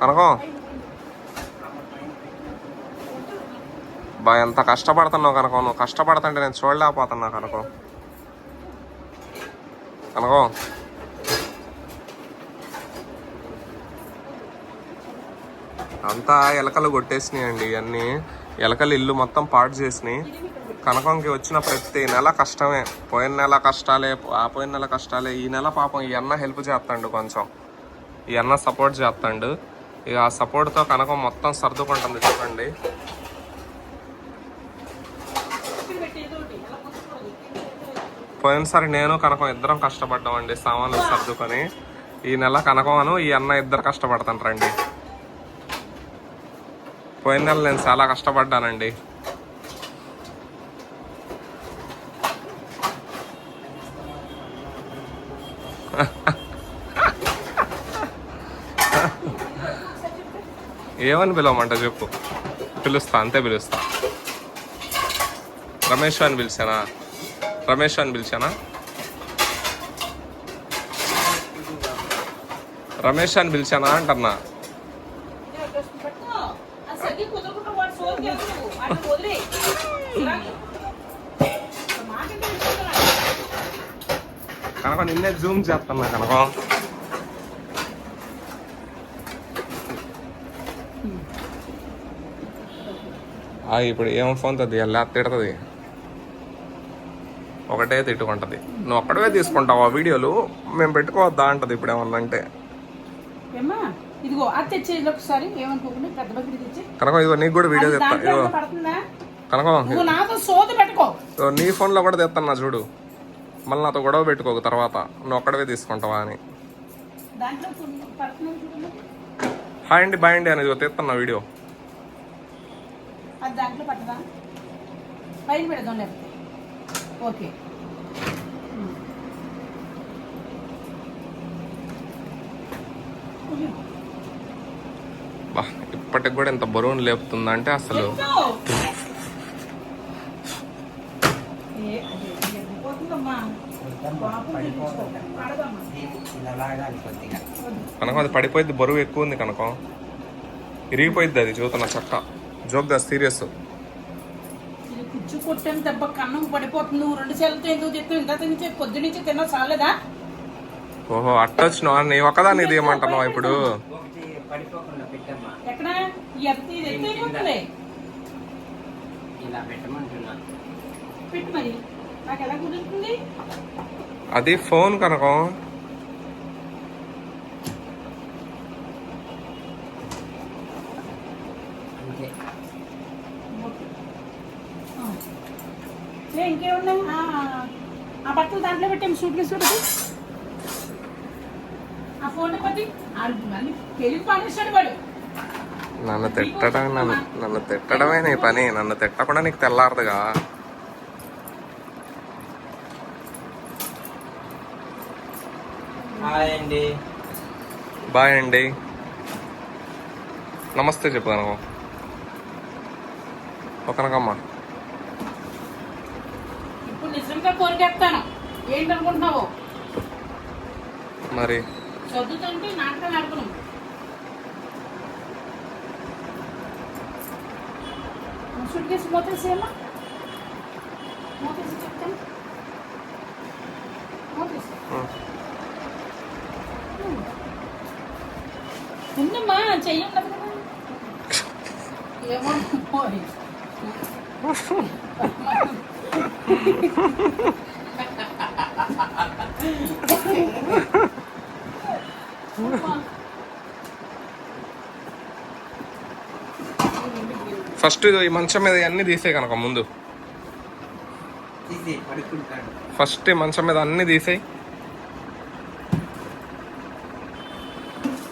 కనకం బా ఎంత కష్టపడుతున్నావు కనుకో. నువ్వు కష్టపడుతుంటే నేను చూడలేకపోతున్నా కనుకో. కనకం. అంతా ఎలకలు కొట్టేసినాయండి ఇవన్నీ. ఎలకలు ఇల్లు మొత్తం పాడు చేసినాయి. కనకంకి వచ్చిన ప్రతి నెల కష్టమే. పోయిన నెల కష్టాలే ఆ పోయిన నెల కష్టాలే. ఈ నెల పాపం ఈ అన్న హెల్ప్ చేస్తాడు కొంచెం. ఈ అన్న సపోర్ట్ చేస్తాడు. ఇక ఆ సపోర్ట్తో కనకం మొత్తం సర్దుకుంటుంది చూడండి. పోయినసారి నేను కనకం ఇద్దరం కష్టపడ్డామండి సామాన్లు సర్దుకొని. ఈ నెల కనకమను ఈ అన్న ఇద్దరు కష్టపడతాంటారండి పోయిన నెల నేను చాలా కష్టపడ్డానండి. ఏమని పిలవమంట చెప్పు. పిలుస్తా అంతే పిలుస్తా. రమేష్ అని పిలిచానా? రమేష్ అని పిలిచానా? రమేష్ అని పిలిచానా అంటన్నా. కనుక నిన్నే జూమ్ చేస్తున్నా కనుక. ఆ, ఇప్పుడు ఏం ఫోన్ తది ఎలా తిడుతుంది. ఒకటే తిట్టుకుంటది. నువ్వు ఒక్కడవే తీసుకుంటావు ఆ వీడియోలు మేము పెట్టుకోవద్దా అంటది ఇప్పుడు ఏమన్నా అంటే. కనుక ఇదిగో నీకు కూడా వీడియో తెస్తా ఇదిగో. కనుక నీ ఫోన్లో కూడా తెస్తున్నా చూడు. మళ్ళీ నాతో గొడవ పెట్టుకోకు తర్వాత. నువ్వు ఒక్కడవే తీసుకుంటావా అని. హాయ్ అండి బాయ్ అండి అని ఇదిగో తెస్తున్నా వీడియో. అది దాంట్లో పట్టదా? పైన పెడదాం లేకపోతే ఓకే. బా ఇప్పటికి కూడా ఇంత బరువును లేపుతుందంటే అసలు కనుక అది పడిపోయింది బరువు ఎక్కువ ఉంది కనుక. ఇరిగిపోయింది అది చూతున్నా చక్క. జోక్ దా సీరియస్. కుచ్చు కొట్టాను దెబ్బ కన్నం పడిపోతుంది. నువ్వు రెండు సెలతో ఎందుకు చెప్తావు ఇంత తిని పొద్దు నుంచి తిన్నా చాలేదా? ఓహో అట్టొచ్చినావా నీ ఇప్పుడు? ఎక్కడ? ఎత్తి ఇది ఎత్తి అయిపోతుంది? ఇలా పెట్టమంటున్నా. పెట్టు మరి. నాకు ఎలా కుదురుతుంది? అది ఫోన్ కనుక అంతే ఆ. ఏ ఇంకేమున్నాయి ఆ, ఆ బట్టలు దాంట్లో పెట్టాము సూట్ కేసు పెట్టి ఆ ఫోన్ పట్టి మళ్ళీ పెళ్ళి పాడేశాడు వాడు. నన్ను తిట్టడం నన్ను నన్ను తిట్టడమే నీ పని. నన్ను తిట్టకుండా నీకు తెల్లారదుగా. హాయ్ అండి. బాయ్ అండి. నమస్తే చెప్పు కనుక ఒకనకమ్మా నిజంగా కోరికేస్తాను. ఏంటనుకుంటున్నావు? మరి? చదువుతుంటే నాటకం ఆడుకున్నాం. సూట్ కేసు మూతేసేయమ్మా మూతేసి చెప్తాను. మూతేసి. ఉందమ్మా చెయ్యండి కదా. ఏమో. ఫస్ట్ ఈ మంచం మీద అన్ని తీసే కనుక ముందు. ఫస్ట్ ఈ మంచం మీద అన్ని తీసేయి.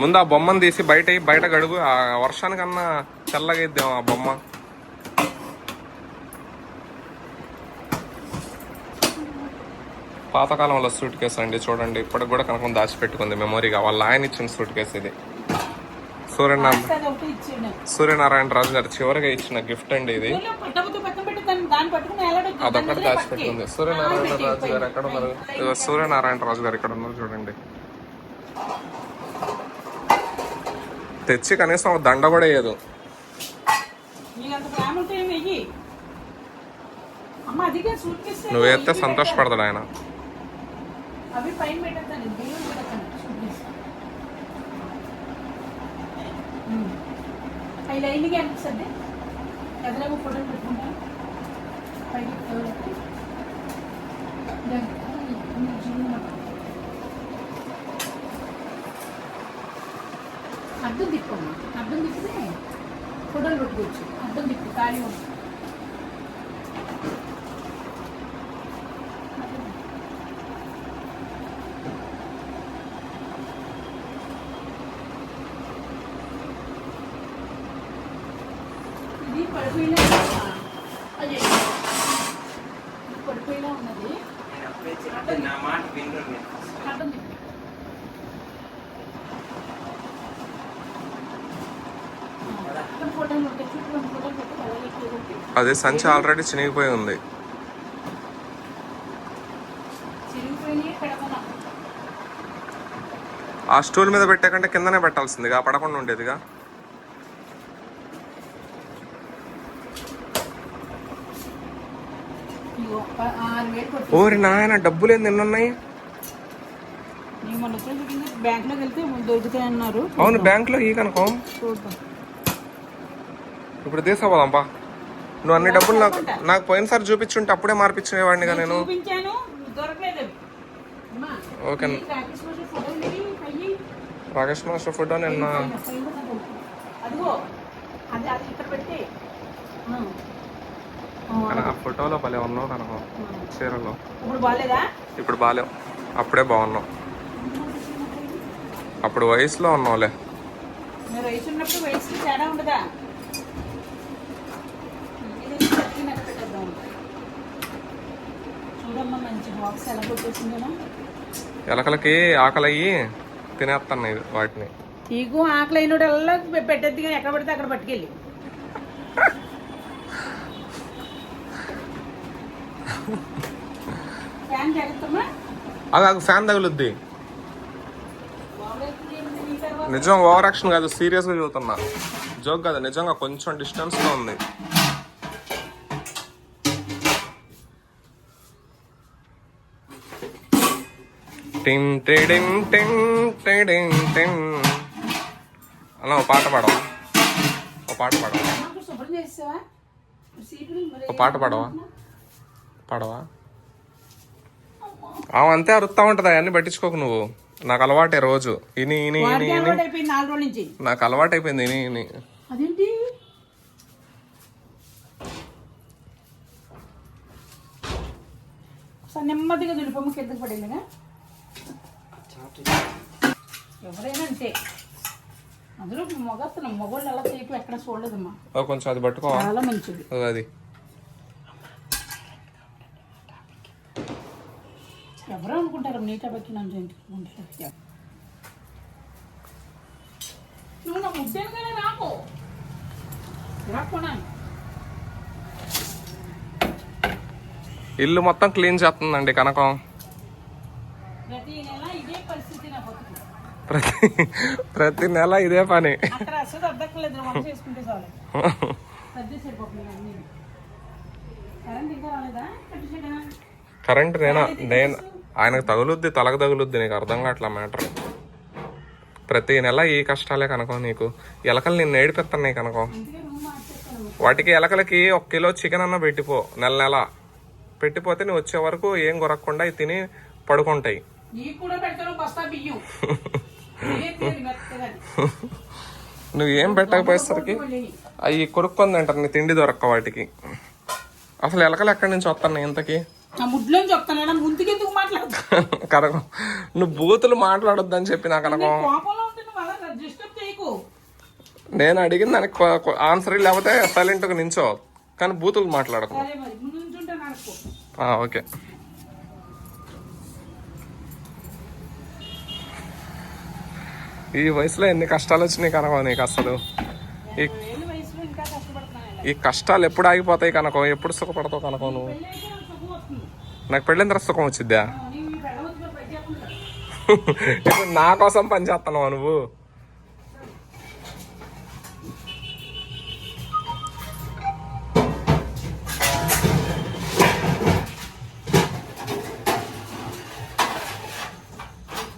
ముందు ఆ బొమ్మను తీసి బయట బయట గడుగు. ఆ వర్షానికన్నా చల్లగా ఇద్దాం ఆ బొమ్మ. పాతకాలంలో సూట్ కేసు అండి. చూడండి ఇప్పటికి కూడా కనుక దాచిపెట్టుకుంది మెమొరీగా వాళ్ళ ఆయన ఇచ్చిన సూట్ కేసు ఇది. సూర్యనారాయణ సూర్యనారాయణ రాజు గారు చివరిగా ఇచ్చిన గిఫ్ట్ అండి ఇది. అదొక్కటి దాచిపెట్టుకుంది సూర్యనారాయణ రాజు గారు ఎక్కడ ఉన్నారు? సూర్యనారాయణ రాజు గారు ఇక్కడ ఉన్నారు చూడండి. తెచ్చి కనీసం ఒక దండ కూడా వేయదు. నీకు అంత ప్రేమ ఉంటే ఏమి వెయ్యి. అమ్మ అదిగా సూట్ కేసు నువ్వు వేస్తే సంతోషపడతాడు ఆయన. అవి పైన పెట్టేస్తాను దేవుడు పెట్టేస్తాను చూపిస్తాను కేసు అవి లైన్గా అనిపిస్తుంది. ఎదురేమో ఫోటోలు పెట్టుకుంటాను పైకి ఎవరికి? అర్థం తిప్పమ్మా అర్థం తిప్పితే ఫోటోలు పెట్టుకోవచ్చు. అర్థం తిప్పు ఖాళీ ఉంటుంది ఇది పడిపోయినా ఉన్నది నా మాట వినరు అర్థం అదే సంచి ఆల్రెడీ చినిగిపోయి ఉంది. ఆ స్టూల్ మీద పెట్టే కంటే కిందనే పెట్టాల్సిందిగా పడకుండా ఉండేదిగా? ఓరి నాయన డబ్బులు ఏంది ఎన్నున్నాయి బ్యాంక్లోకి వెళ్తే దొరుకుతాయి అన్నారు అవును బ్యాంక్లో ఈ కనుకో. ఇప్పుడు తీసుకోపోదాంపా నువ్వు అన్ని డబ్బులు నాకు నాకు పోయినసారి చూపించుంటే అప్పుడే మార్పించేవాడినిగా నేను ఓకే. రాకేష్ మాస్టర్ ఫుడ్ నిన్న పైన, పైన నాకు అదిగో అది అది ఇక్కడ పెట్టి ఆ. ఆ, కానీ ఆ ఫోటోలో భలే ఉన్నావు కనుకో ఆ. చీరలో. ఇప్పుడు బాలేవు. అప్పుడే బాగున్నావు. అప్పుడు వయసులో ఉన్నావులే. ఎలకలకి ఆకలి అయ్యి తినేస్తున్నాయి వాటిని. నీకు ఆకలి అయినోడల్లా పెట్టేద్ది కానీ ఎక్కడ పడితే అక్కడ పట్టుకెళ్ళి ఫ్యాన్ జాగ్రత్తమ్మా అది ఫ్యాన్ తగులుద్ది. నిజం ఓవర్ యాక్షన్ కాదు సీరియస్గా చదువుతున్నా జోక్ కాదు నిజంగా కొంచెం డిస్టెన్స్లో ఉంది. టిన్ టిడిన్ టిన్ టిడిన్ టిన్. అలా ఒక పాట పాడవా? ఒక పాట పాడవా? ఒక పాట పాడవా? పాడవా? ఆమె అంతే అరుస్తా ఉంటది అవన్నీ పట్టించుకోకు నువ్వు. నాకు అలవాటే రోజు. ఇని ఇని నాకు అలవాటు అయిపోయింది ఇని ఇని. అదేంటి? నెమ్మదిగా దులిపమ్మ కిందకి పడిందిగా ఎవరైనా అంతే. అందులో మొగత్తను మొగోళ్ళు అలా చేయటం ఎక్కడ చూడలేదమ్మా. కొంచెం అది పట్టుకోవా? చాలా మంచిది. అది. ఎవరో అనుకుంటారు నీట పెట్టి నన్ను ఇంటికి నువ్వు నా ముద్దేను కదా రాకు. రాకున్నాను ఇల్లు మొత్తం క్లీన్ చేస్తుందండి కనకం. ప్రతి నెల ఇదే పరిస్థితి నా బతుకు. ప్రతి ప్రతి నెల ఇదే పని. అక్కడ అసలు అద్దక్కలేదు వంట చేసుకుంటే చాలు. సర్ది సరిపోతుంది అన్ని. కరెంట్ ఇంకా రాలేదా? కట్టించాడా కరెంట్ నేనా? నేను ఆయనకు తగులుద్ది తలకు తగులుద్ది నీకు అర్థం కావట్లా మ్యాటర్. ప్రతి నెల ఈ కష్టాలే కనుకో నీకు. ఎలకలు నిన్ను ఏడిపెత్తన్నాయి కనుకో. వాటికి ఎలకలకి ఒక కిలో చికెన్ అన్న పెట్టిపో నెల నెల. పెట్టిపోతే నువ్వు వచ్చే వరకు ఏం కొరక్కుండా ఇవి తిని పడుకుంటాయి. నీకు. నువ్వు ఏం పెట్టకపోయేసరికి అవి కొరుక్కొని తింటారు నీ తిండి దొరక్క వాటికి. అసలు ఎలకలు ఎక్కడి నుంచి వస్తున్నాయి ఇంతకి? నా కనకం నువ్వు బూతులు మాట్లాడొద్దని చెప్పి నా కనకం. కోపంలో ఉంటే నువ్వు అలా డిస్టర్బ్ చేయకు. నేను అడిగిన దానికి ఆన్సర్ లేకపోతే సైలెంట్గా నించో. కానీ బూతులు మాట్లాడకు. సరే మరి ముందు ఓకే. ఈ వయసులో ఎన్ని కష్టాలు వచ్చినాయి కనుక నీకు అసలు? ఈ. ఈ కష్టాలు ఎప్పుడు ఆగిపోతాయి కనుక? ఎప్పుడు సుఖపడతావు కనుక నువ్వు? నాకు పెళ్ళిన తర్వాత సుఖం వచ్చిద్దా? ఇప్పుడు నా కోసం పని చేస్తున్నావు నువ్వు?